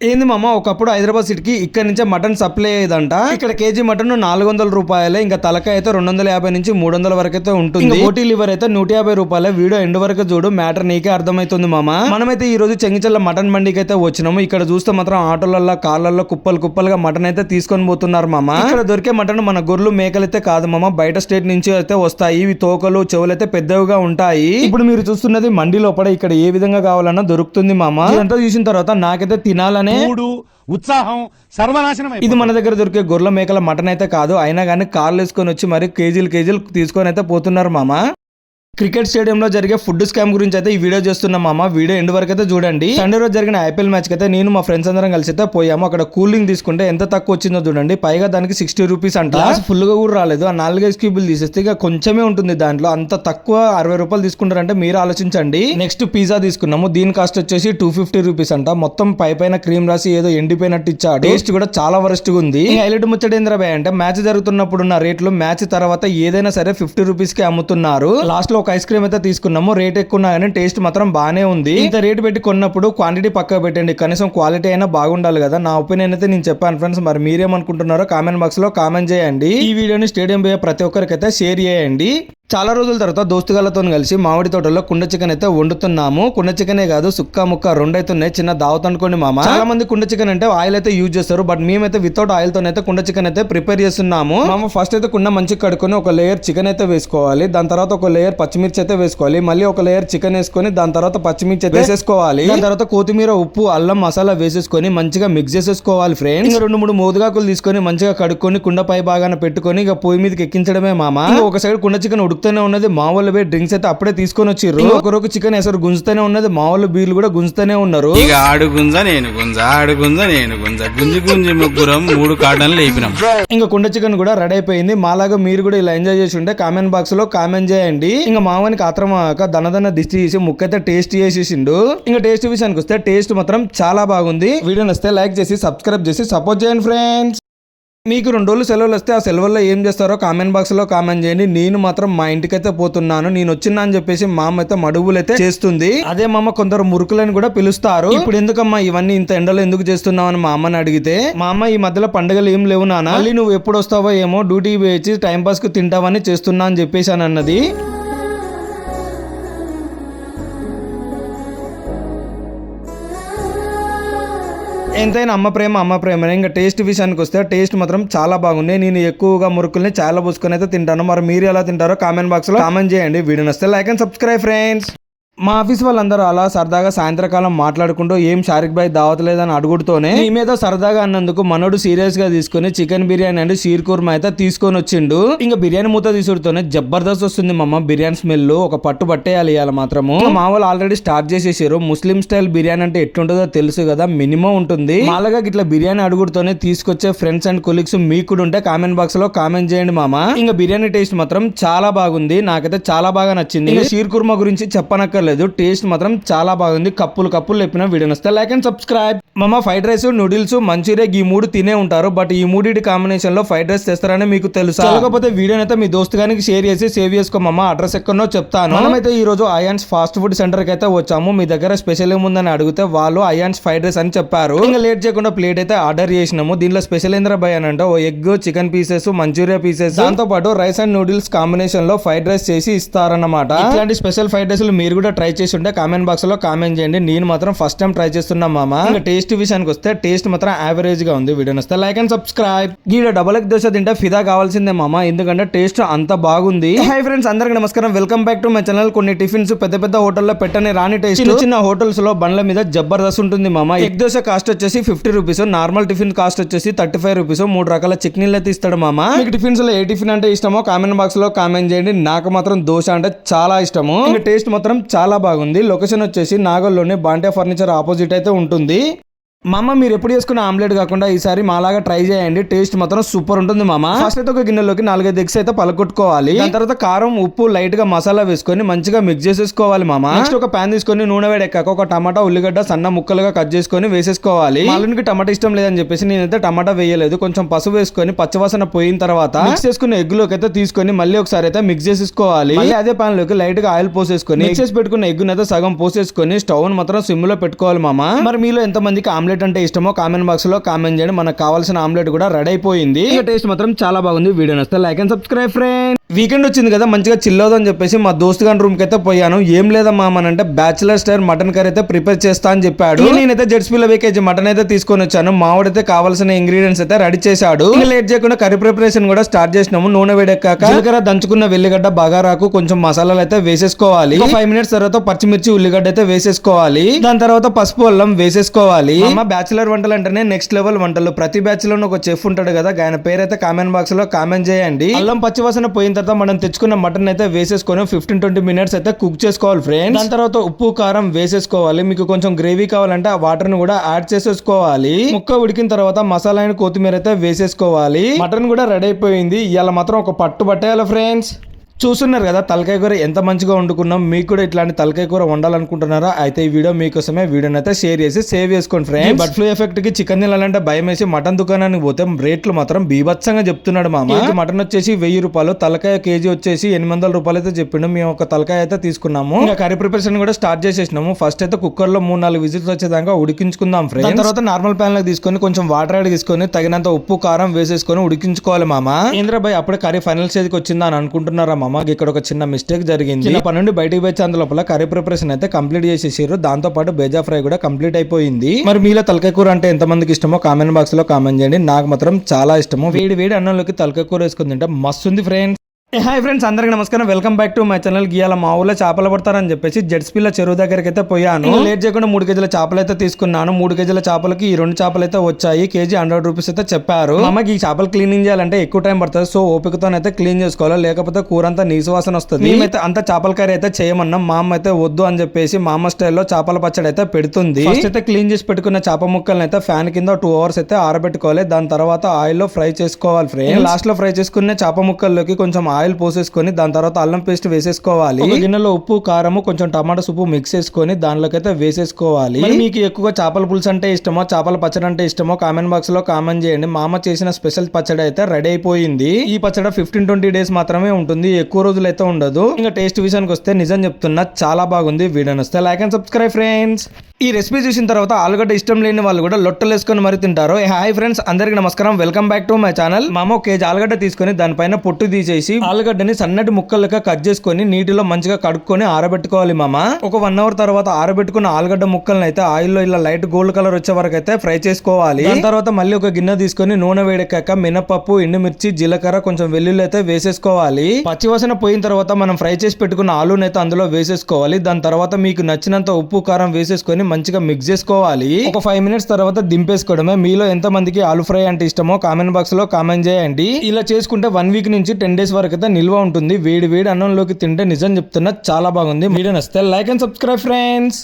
ఏంది మామ ఒకప్పుడు హైదరాబాద్ సిటీకి ఇక్కడ నుంచే మటన్ సప్లై అయ్యేదంట. ఇక్కడ కేజీ మటన్ నాలుగు వందల రూపాయలే ఇంకా తలకాయ అయితే రెండు వందల యాభై నుంచి మూడు వందల వరకు అయితే ఉంటుంది బోటీ లివర్ అయితే నూట యాభై రూపాయలే వీడియో ఎండ్ వరకు చూడు మ్యాటర్ నీకే అర్థమవుతుంది మామ. మనమైతే ఈ రోజు చెంగిచల్ల మటన్ బండికి అయితే వచ్చినాము. ఇక్కడ చూస్తే మాత్రం ఆటోలలో కార్లలో కుప్పలు కుప్పలుగా మటన్ అయితే తీసుకొని పోతున్నారు మామ. ఇక్కడ దొరికే మటన్ మన గొర్రెలు మేకలు అయితే కాదు మామ. బయట స్టేట్ నుంచి అయితే వస్తాయి. ఇవి తోకలు చెవులు అయితే పెద్దవిగా ఉంటాయి. ఇప్పుడు మీరు చూస్తున్నది మండి లోపల. ఇక్కడ ఏ విధంగా కావాలన్నా దొరుకుతుంది మామ. ఇదంతా చూసిన తర్వాత నాకైతే తినాలనే మూడు ఉత్సాహం సర్వనాశనం ఇది మన దగ్గర దొరికే గొర్రెల మేకల మటన్ అయితే కాదు. అయినా కానీ కార్లు వేసుకొని వచ్చి మరి కేజీలు కేజీలు తీసుకొని అయితే పోతున్నారు మామ? క్రికెట్ స్టేడియంలో జరిగే ఫుడ్ స్కామ్ గురించి అయితే ఈ వీడియో చేస్తున్నాం మామ. వీడియో ఎండ్ వరకు అయితే చూడండి. సండే రోజు జరిగిన ఐపీఎల్ మ్యాచ్ అయితే నేను మా ఫ్రెండ్స్ అందరం కలిసి అయితే పోయాము. అక్కడ కూలింగ్ తీసుకుంటే ఎంత తక్కువ వచ్చిందో చూడండి. పైగా దానికి సిక్స్టీ రూపీస్ అంట. ఫుల్గా కూడా రాలేదు. ఆ నాలుగైదు క్యూబుల్ తీసేస్తే ఇక కొంచెమే ఉంటుంది దాంట్లో. అంత తక్కువ అరవై రూపాయలు తీసుకుంటారంటే మీరు ఆలోచించండి. నెక్స్ట్ పిజ్జా తీసుకున్నాము. దీని కాస్ట్ వచ్చేసి టూ ఫిఫ్టీ రూపీస్ అంట. మొత్తం పై పైన క్రీమ్ రాసి ఏదో ఎండిపోయినట్టు ఇచ్చాడు. టేస్ట్ కూడా చాలా వరస్ట్గా ఉంది హైలైట్ ముచ్చటేంద్ర బాయ్ అంటే మ్యాచ్ జరుగుతున్నప్పుడు ఉన్న రేట్లు మ్యాచ్ తర్వాత ఏదైనా సరే ఫిఫ్టీ రూపీస్కి అమ్ముతున్నారు. లాస్ట్లో ఒక ఐస్ క్రీమ్ అయితే తీసుకున్నాము. రేట్ ఎక్కువ ఉన్నా కానీ టేస్ట్ మాత్రం బానే ఉంది. ఇంత రేట్ పెట్టి కొన్నప్పుడు క్వాంటిటీ పక్క పెట్టండి. కనీసం క్వాలిటీ అయినా బాగుండాలి కదా. నా ఒపీనియన్ అయితే నేను చెప్పాను ఫ్రెండ్స్ మరి మీరేమనుకుంటున్నారో కామెంట్ బాక్స్లో కామెంట్ చేయండి. ఈ వీడియోని స్టేడియం పోయే ప్రతి ఒక్కరికైతే షేర్ చేయండి. చాలా రోజుల తర్వాత దోస్తుగాలతో కలిసి మామిడి తోటలో కుండ చికెన్ అయితే వండుతున్నాము. కుండ చికెనే కాదు సుక్క ముక్క రెండు చిన్న దావత్ అనుకోండి మామ. చాలా మంది కుండ చికెన్ అంటే ఆయిల్ అయితే యూజ్ చేస్తారు. బట్ మేమైతే వితౌట్ ఆయిల్తో అయితే కుండ చికెన్ అయితే ప్రిపేర్ చేస్తున్నాము. మామ ఫస్ట్ అయితే కుండ మంచిగా కడుక్కొని ఒక లేయర్ చికెన్ అయితే వేసుకోవాలి. దాని తర్వాత ఒక లేయర్ పచ్చిమిర్చి అయితే వేసుకోవాలి. మళ్ళీ ఒక లేయర్ చికెన్ వేసుకొని దాని తర్వాత పచ్చిమిర్చి అయితే వేసేసుకోవాలి. దాని తర్వాత కొత్తిమీర ఉప్పు అల్లం మసాలా వేసేసుకొని మంచిగా మిక్స్ చేసేసుకోవాలి ఫ్రెండ్స్ ఇంకా రెండు మూడు మోదుగాకులు తీసుకొని మంచిగా కడుక్కొని కుండ పై భాగాన పెట్టుకొని ఇక పొయ్యి మీదకి ఎక్కించడమే మామ. ఇంకా ఒక సైడ్ కుండ చికెన్ ఉడుకుతూనే ఉన్నది. మా వాళ్ళు పోయి డ్రింక్స్ అయితే అప్పుడే తీసుకొని వచ్చిర్రు. ఒకరొక చికెన్ ఎసరు గుంజుతూనే ఉన్నది. మా వాళ్ళు బీర్లు కూడా గుంజుతూనే ఉన్నారు. ఇక ఆడు గుంజ నేను గుంజ ఆడు గుంజ నేను గుంజ. గుంజి గుంజి ముగ్గురం మూడు కాటన్లు లేపినాం. ఇంకా కుండ చికెన్ కూడా రెడీ అయిపోయింది. మాలాగా మీరు కూడా ఇలా ఎంజాయ్ చేసి ఉంటే కామెంట్ బాక్స్లో కామెంట్ చేయండి. ఇంకా మామని కాత్రమాక దనదన దిష్టి చేసి ముక్కైతే టేస్ట్ చేసేసిండు. ఇంకా టేస్ట్ విషయానికి వస్తే టేస్ట్ మాత్రం చాలా బాగుంది. వీడియో నచ్చితే లైక్ చేసి సబ్స్క్రైబ్ చేసి సపోర్ట్ చేయండి ఫ్రెండ్స్. మీకు రెండు రోజులు సెలవులు వస్తే ఆ సెలవుల్లో ఏం చేస్తారో కామెంట్ బాక్స్లో కామెంట్ చేయండి. నేను మాత్రం మా ఇంటికైతే పోతున్నాను. నేను వచ్చినా అని చెప్పేసి మా అమ్మ అయితే మడుగులు అయితే చేస్తుంది. అదే మా అమ్మ కొందరు మురుకులని కూడా పిలుస్తారు. ఇప్పుడు ఎందుకమ్మా ఇవన్నీ ఇంత ఎండలో ఎందుకు చేస్తున్నావు అని మా అమ్మని అడిగితే మా అమ్మ ఈ మధ్యలో పండుగలు ఏం లేవు నాన్న. మళ్ళీ నువ్వు ఎప్పుడు వస్తావో ఏమో డ్యూటీ వేచి టైం పాస్కి తింటావని చేస్తున్నా అని చెప్పేసాను అన్నది. ఎంతైనా అమ్మ ప్రేమ అమ్మ ప్రేమ ఇంకా టేస్ట్ విషయానికి వస్తే టేస్ట్ మాత్రం చాలా బాగుంది. నేను ఎక్కువగా మురుకుల్ని చాలా పూసుకొని అయితే తింటాను. మరి మీరు ఎలా తింటారో కామెంట్ బాక్స్లో కామెంట్ చేయండి. వీడియో నస్తే లైక్ అండ్ సబ్స్క్రైబ్ ఫ్రెండ్స్. మా ఆఫీస్ వాళ్ళందరూ అలా సరదాగా సాయంత్రకాలం మాట్లాడుకుంటూ ఏం షారిక్ బాయ్ దావత్ లేదని అడుగుడుతోనే మీ మీద సరదాగా అన్నందుకు మనోడు సీరియస్గా తీసుకుని చికెన్ బిర్యానీ అండ్ షీర్ కుర్మా అయితే తీసుకొని వచ్చిండు. ఇంకా బిర్యానీ మూత తీసుడుతోనే జబర్దస్త్ వస్తుంది మమ్మ బిర్యానీ స్మెల్ ఒక పట్టు పట్టేయాలి ఇవాళ మాత్రము. మా వాళ్ళు ఆల్రెడీ స్టార్ట్ చేసేసారు. ముస్లిం స్టైల్ బిర్యానీ అంటే ఎట్లుంటుందో తెలుసు కదా మినిమం ఉంటుంది. మాలాగా ఇట్లా బిర్యానీ అడుగుడుతోనే తీసుకొచ్చే ఫ్రెండ్స్ అండ్ కొలీగ్స్ మీకు కూడా ఉంటే కామెంట్ బాక్స్లో కామెంట్ చేయండి మామ. ఇంకా బిర్యానీ టేస్ట్ మాత్రం చాలా బాగుంది. నాకైతే చాలా బాగా నచ్చింది. ఇంకా షీర్ కుర్మా గురించి చెప్పనక్కర్లేదు టేస్ట్ మాత్రం చాలా బాగుంది. కప్పులు కప్పులు చెప్పిన వీడియో వస్తే లైక్ అండ్ సబ్స్క్రైబ్ మమ్మ ఫ్రైడ్ రైస్ నూడిల్స్ మంచూరియా ఈ మూడు తినే ఉంటారు. బట్ ఈ మూడింటి కాంబినేషన్లో ఫ్రైడ్ రైస్ తెస్తారని మీకు తెలుసు? లేకపోతే వీడియో అయితే మీ దోస్తు గానికి షేర్ చేసి సేవ్ చేసుకోమమ్మ అడ్రస్ ఎక్కడో చెప్తాను. మనమైతే ఈ రోజు అయాన్స్ ఫాస్ట్ ఫుడ్ సెంటర్కి అయితే వచ్చాము. మీ దగ్గర స్పెషల్ ఏముందని అడిగితే వాళ్ళు అయాన్స్ ఫ్రైడ్ రైస్ అని చెప్పారు. ఇంకా లేట్ చేయకుండా ప్లేట్ అయితే ఆర్డర్ చేసినాము. దీనిలో స్పెషల్ ఏంద్ర భయ్ అని అంటే ఓ egg chicken pieces manchurian pieces దాంతో పాటు రైస్ అండ్ నూడిల్స్ కాంబినేషన్లో ఫ్రైడ్ రైస్ చేసి ఇస్తారన్నమాట. ఇట్లాంటి స్పెషల్ ఫ్రైడ్ రైస్ మీరు కూడా ట్రై చేసి ఉంటే కామెంట్ బాక్స్లో కామెంట్ చేయండి. నేను మాత్రం ఫస్ట్ టైం ట్రై చేస్తున్నా మామ. ఇంకా టేస్ట్ విషయానికి వస్తే టేస్ట్ మాత్రం యావరేజ్గా ఉంది. వీడియో వస్తే లైక్ అండ్ సబ్స్క్రైబ్ గీడ డబల్ ఎగ్ దోశ తింటే ఫిదా కావాల్సిందే మామ. ఎందుకంటే టేస్ట్ అంత బాగుంది. హై ఫ్రెండ్స్ అందరికి నమస్కారం. Welcome back to my channel కొన్ని టిఫిన్స్ పెద్ద పెద్ద హోటల్లో పెట్టని రాని టేస్ట్ చిన్న చిన్న హోటల్స్లో బండ్ల మీద జబర్దస్త్ ఉంటుంది మామ. ఎగ్ దోశ కాస్ట్ వచ్చేసి fifty rupees normal tiffin cost వచ్చేసి థర్టీ ఫైవ్ రూపీస్ మూడు రకాల చట్నీలు అయితే ఇస్తాడు మామ. మీకు టిఫిన్స్లో ఏ టిఫిన్ అంటే ఇష్టమో కామెంట్ బాక్స్లో కామెంట్ చేయండి. నాకు మాత్రం దోశ అంటే చాలా ఇష్టము. ఇంకా టేస్ట్ మాత్రం చాలా చాలా బాగుంది. లొకేషన్ వచ్చేసి నాగల్లోని బాంటే ఫర్నిచర్ ఆపోజిట్ అయితే ఉంటుంది. మామ మీరు ఎప్పుడు చేసుకున్న ఆమ్లెట్ కాకుండా ఈసారి మాలాగా ట్రై చేయండి. టేస్ట్ మాత్రం సూపర్ ఉంటుంది మామ. ఫస్ట్ అయితే ఒక గిన్నెలోకి నాలుగైదు ఎగ్స్ అయితే పలకొట్టుకోవాలి. దాని తర్వాత కారం ఉప్పు లైట్గా మసాలా వేసుకొని మంచిగా మిక్స్ చేసేసుకోవాలి మామ. నెక్స్ట్ ఒక పాన్ తీసుకొని నూనె వేడెక్కాక ఒక టమాటా ఉల్లిగడ్డ సన్న ముక్కలుగా కట్ చేసుకొని వేసేసుకోవాలి. మాలనికి టమాటా ఇష్టం లేదని చెప్పేసి నేనైతే టమాటా వేయలేదు. కొంచెం పసుపు వేసుకొని పచ్చవాసన పోయిన తర్వాత మిక్స్ చేసుకున్న ఎగ్లోకి అయితే తీసుకొని మళ్ళీ ఒకసారి అయితే మిక్స్ చేసేసుకోవాలి. అదే ప్యాన్లోకి లైట్గా ఆయిల్ పోసేసుకొని మిక్స్ చేసి పెట్టుకున్న ఎగ్ అయితే సగం పోసేసుకొని స్టవ్ మాత్రం సిమ్లో పెట్టుకోవాలి మామ. మరి మీలో ఎంత మందికి ఆమ్లెట్ అంటే ఇష్టమో కామెంట్ బాక్స్లో కామెంట్ చేయండి. మనకు కావాల్సిన ఆమ్లెట్ కూడా రెడీ అయిపోయింది. టేస్ట్ మాత్రం చాలా బాగుంది. వీడియో నచ్చితే like and subscribe friend weekend వచ్చింది కదా మంచిగా చిల్లవుదని చెప్పేసి మా దోస్తు గారి రూమ్కి అయితే పోయాను. ఏం లేదమ్మా అని అంటే బ్యాచులర్ స్టైల్ మటన్ కర్రీ అయితే ప్రిపేర్ చేస్తా అని చెప్పాడు. నేనైతే జెట్స్ పిల్ల కేజీ మటన్ అయితే తీసుకొని వచ్చాను. మావాడైతే కావాల్సిన ఇంగ్రీడియంట్స్ అయితే రెడీ చేశాడు. లేట్ చేయకుండా కర్రీ ప్రిపరేషన్ కూడా స్టార్ట్ చేసినాము. నూనె వేడెక్కాక జీలకర్ర దంచుకున్న వెల్లిగడ్డ బగారాకు కొంచెం మసాలాలు అయితే వేసేసుకోవాలి. ఫైవ్ మినిట్స్ తర్వాత పచ్చిమిర్చి ఉల్లిగడ్డ అయితే వేసేసుకోవాలి. దాని తర్వాత పసుపు అల్లం వేసేసుకోవాలి. మా బ్యాచులర్ వంటలు అంటేనే నెక్స్ట్ లెవెల్ వంటలు. ప్రతి బ్యాచ్లో ఒక చెఫ్ ఉంటాడు కదా ఆయన పేరైతే కామెంట్ బాక్స్లో కామెంట్ చేయండి. అల్లం పచ్చివాసన పోయిన తర్వాత మనం తెచ్చుకున్న మటన్ అయితే వేసేసుకొని ఫిఫ్టీన్ ట్వంటీ మినిట్స్ అయితే కుక్ చేసుకోవాలి ఫ్రెండ్స్ దాని తర్వాత ఉప్పు కారం వేసేసుకోవాలి. మీకు కొంచెం గ్రేవీ కావాలంటే ఆ వాటర్ని కూడా యాడ్ చేసేసుకోవాలి. ముక్క ఉడికిన తర్వాత మసాలా అయిన కొత్తిమీర అయితే వేసేసుకోవాలి. మటన్ కూడా రెడీ అయిపోయింది. ఇలా మాత్రం ఒక పట్టు పట్టేయాలి ఫ్రెండ్స్ చూస్తున్నారు కదా తలకాయ కూర ఎంత మంచిగా వండుకున్నాం మీకు కూడా ఇట్లాంటి తలకాయ కూర వండాలనుకుంటున్నారా? అయితే ఈ వీడియో మీకోసమే వీడియోని అయితే షేర్ చేసి సేవ్ చేసుకోండి ఫ్రెండ్స్ బర్డ్ ఫ్లూ ఎఫెక్ట్కి చికెన్ తినాలంటే భయం వేసి మటన్ దుకాణానికి పోతే రేట్లు మాత్రం బీభత్సంగా చెప్తున్నాడు మామ. మటన్ వచ్చేసి వెయ్యి రూపాయలు తలకాయ కేజీ వచ్చేసి ఎనిమిది వందల రూపాయలు అయితే చెప్పిండు. మేము ఒక తలకాయ అయితే తీసుకున్నాము. ఇంకా కర్రీ ప్రిపరేషన్ కూడా స్టార్ట్ చేసేసినాము. ఫస్ట్ అయితే కుక్కర్లో మూడు నాలుగు విజిల్స్ వచ్చేదాకా ఉడికించుకుందాం ఫ్రెండ్స్ తర్వాత నార్మల్ ప్యాన్లో తీసుకొని కొంచెం వాటర్ యాడ్ తీసుకొని తగినంత ఉప్పు కారం వేసేసుకొని ఉడికించుకోవాలి మామ. ఏంద్ర భయ్ అప్పుడే కర్రీ ఫైనల్ స్టేజ్కి వచ్చిందా అని అనుకుంటున్నారా మామ ఇక్కడ ఒక చిన్న మిస్టేక్ జరిగింది. పని నుండి బయటకు వచ్చేంత అందులోపల కర్రీ ప్రిపరేషన్ అయితే కంప్లీట్ చేసేసారు దాంతో పాటు బేజా ఫ్రై కూడా కంప్లీట్ అయిపోయింది. మరి మీలో తలకాయ కూర అంటే ఎంత మందికి ఇష్టమో కామెంట్ బాక్స్లో కామెంట్ చేయండి. నాకు మాత్రం చాలా ఇష్టము. వేడి వేడి అన్నంలోకి తలకాయ కూర వేసుకుని తింటే మస్తు ఉంది ఫ్రెండ్స్ హాయ్ ఫ్రెండ్స్ అందరికి నమస్కారం. Welcome back to my channel. గీయాల మా ఊళ్ళో చేపలు పడతారని చెప్పేసి జెట్స్ పిల్ల చెరువు దగ్గరికి అయితే పోయాను లేట్ చేయకుండా మూడు కేజీల చేపలు అయితే తీసుకున్నాను. మూడు కేజీల చేపలకి ఈ రెండు చేపలు అయితే వచ్చాయి. కేజీ హండ్రెడ్ రూపీస్ అయితే చెప్పారు. అమ్మకి ఈ చేపలు క్లీనింగ్ చేయాలంటే ఎక్కువ టైం పడుతుంది. సో ఓపికతో అయితే క్లీన్ చేసుకోవాలి. లేకపోతే కూర అంతా నీసు వాసన వస్తుంది. మేమైతే అంత చేపల కర్రీ అయితే చేయమన్నాం. మా అమ్మ అయితే వద్దు అని చెప్పేసి మా అమ్మ స్టైల్లో చేపల పచ్చడి అయితే పెడుతుంది. ఫస్ట్ అయితే క్లీన్ చేసి పెట్టుకున్న చేప ముక్కల్ని అయితే ఫ్యాన్ కింద టూ అవర్స్ అయితే ఆరబెట్టుకోవాలి. దాని తర్వాత ఆయిల్లో ఫ్రై చేసుకోవాలి ఫ్రెండ్ లాస్ట్లో ఫ్రై చేసుకున్న చేప ముక్కల్లోకి కొంచెం ఆయిల్ పోసేసుకొని దాని తర్వాత అల్లం పేస్ట్ వేసేసుకోవాలి. గిన్నెలో ఉప్పు కారము కొంచెం టమాటా సుప్పు మిక్స్ చేసుకొని దానిలోకి అయితే వేసేసుకోవాలి మీకు ఎక్కువగా చేపల పులుసు అంటే ఇష్టమో? చేపల పచ్చడి అంటే ఇష్టమో? కామెంట్ బాక్స్లో కామెంట్ చేయండి. మా అమ్మ చేసిన స్పెషల్ పచ్చడి అయితే రెడీ అయిపోయింది. ఈ పచ్చడి ఫిఫ్టీన్ ట్వంటీ డేస్ మాత్రమే ఉంటుంది. ఎక్కువ రోజులు అయితే ఉండదు. ఇంకా టేస్ట్ విషయానికి వస్తే నిజం చెప్తున్నా చాలా బాగుంది. వీడియో వస్తే లైక్ అండ్ సబ్స్క్రైబ్ ఫ్రెండ్స్ ఈ రెసిపీ చూసిన తర్వాత ఆలుగడ్డ ఇష్టం లేని వాళ్ళు కూడా లొట్టలు వేసుకొని మరి తింటారు. హాయ్ ఫ్రెండ్స్ అందరికి నమస్కారం. Welcome back to my channel. మామ ఒక కేజీ ఆలుగడ్డ తీసుకొని దానిపైన పొట్టు తీసేసి ఆలుగడ్డని సన్నటి ముక్కలుగా కట్ చేసుకొని నీటిలో మంచిగా కడుక్కొని ఆరబెట్టుకోవాలి మామ. ఒక వన్ అవర్ తర్వాత ఆరబెట్టుకున్న ఆలుగడ్డ ముక్కలను అయితే ఆయిల్లో ఇలా లైట్ గోల్డ్ కలర్ వచ్చే వరకు అయితే ఫ్రై చేసుకోవాలి. దాని తర్వాత మళ్ళీ ఒక గిన్నె తీసుకొని నూనె వేడెక్కాక మినపప్పు ఎండుమిర్చి జీలకర్ర కొంచెం వెల్లుల్లి అయితే వేసేసుకోవాలి. పచ్చివాసన పోయిన తర్వాత మనం ఫ్రై చేసి పెట్టుకున్న ఆలుని అయితే అందులో వేసేసుకోవాలి. దాని తర్వాత మీకు నచ్చినంత ఉప్పు కారం వేసేసుకొని మంచిగా మిక్స్ చేసుకోవాలి. ఒక ఫైవ్ మినిట్స్ తర్వాత దింపేసుకోవడమే. మీలో ఎంత మందికి ఆలు ఫ్రై అంటే ఇష్టమో కామెంట్ బాక్స్లో కామెంట్ చేయండి. ఇలా చేసుకుంటే వన్ వీక్ నుంచి టెన్ డేస్ వరకు అయితే నిల్వ ఉంటుంది. వేడి వేడి అన్నంలోకి తింటే నిజం చెప్తున్నా చాలా బాగుంది. వీడియో నచ్చితే లైక్ అండ్ సబ్స్క్రైబ్ ఫ్రెండ్స్